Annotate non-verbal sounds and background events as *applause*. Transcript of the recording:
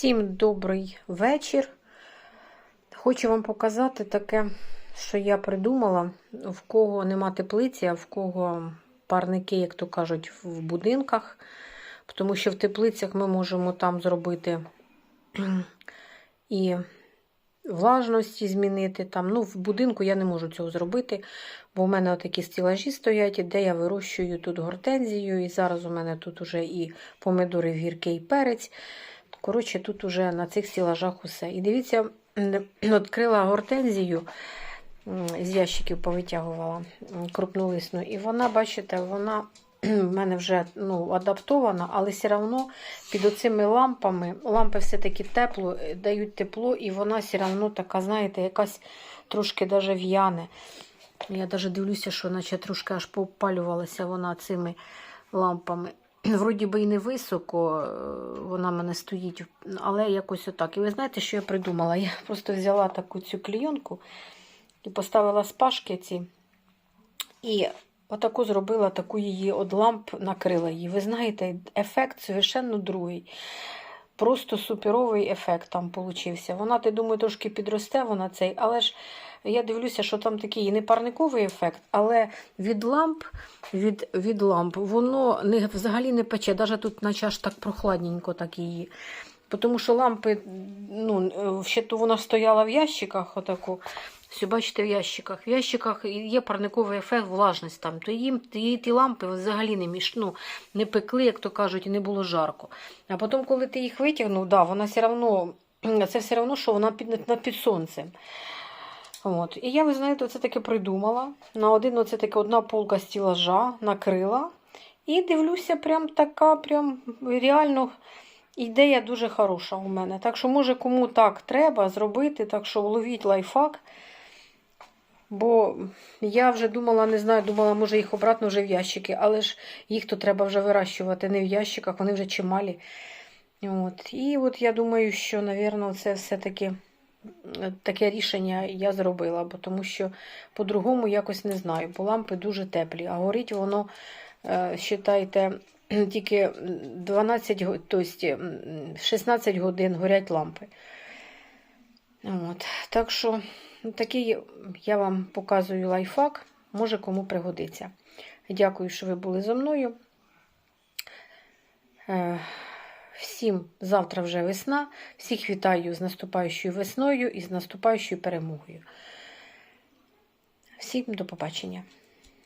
Всім добрий вечір. Хочу вам показати таке, що я придумала, в кого нема теплиці, а в кого парники, як то кажуть, в будинках. Тому що в теплицях ми можемо там зробити *clears throat* і влажності змінити. Там. Ну, В будинку я не можу цього зробити, бо в мене такі стілажі стоять, де я вирощую тут гортензію. І зараз у мене тут уже і помидори, гіркий перець. Коротше, тут уже на цих стілажах усе. І дивіться, відкрила гортензію, з ящиків повитягувала крупнолисну. І вона, бачите, вона в мене вже ну, адаптована, але все одно під оцими лампами, лампи все-таки тепло, дають тепло, і вона все одно така, знаєте, якась трошки даже в'яне. Я навіть дивлюся, що наче трошки аж попалювалася вона цими лампами. Вроді би і не високо, вона в мене стоїть, але якось отак. І ви знаєте, що я придумала? Я просто взяла таку цю клійонку і поставила спашки ці. І отаку зробила таку її от ламп, накрила її. Ви знаєте, ефект совершенно другий. Просто суперовий ефект там получився. Вона, ти думаю, трошки підросте вона цей, але ж я дивлюся, що там такий не парниковий ефект, але від ламп, від, від ламп воно не, взагалі не пече. Навіть тут наче аж так прохладненько так її. Тому що лампи, ну, ще то вона стояла в ящиках, отаку. Все, бачите, в ящиках. В ящиках є парниковий ефект, влажність там. То їм ті, ті лампи взагалі не міш, ну, не пекли, як то кажуть, і не було жарко. А потім, коли ти їх витягнув, да, вона все одно, це все одно, що вона під, під сонцем. От. І я, ви знаєте, оце таке придумала. На один оце таке одна полка стілажа накрила. І дивлюся, прям така, прям реально ідея дуже хороша у мене. Так що, може, кому так треба зробити, так що ловіть лайфхак. Бо я вже думала, не знаю, думала, може їх обратно вже в ящики, але ж їх то треба вже вирощувати не в ящиках, вони вже чималі. От. І от я думаю, що, мабуть, це все-таки таке рішення я зробила, бо тому що по-другому якось не знаю, бо лампи дуже теплі, а горить воно, вважайте, тільки 12, тобто 16 годин горять лампи. От. Так що такий я вам показую лайфхак, може кому пригодиться. Дякую, що ви були зі мною. Всім завтра вже весна. Всіх вітаю з наступаючою весною і з наступаючою перемогою. Всім до побачення!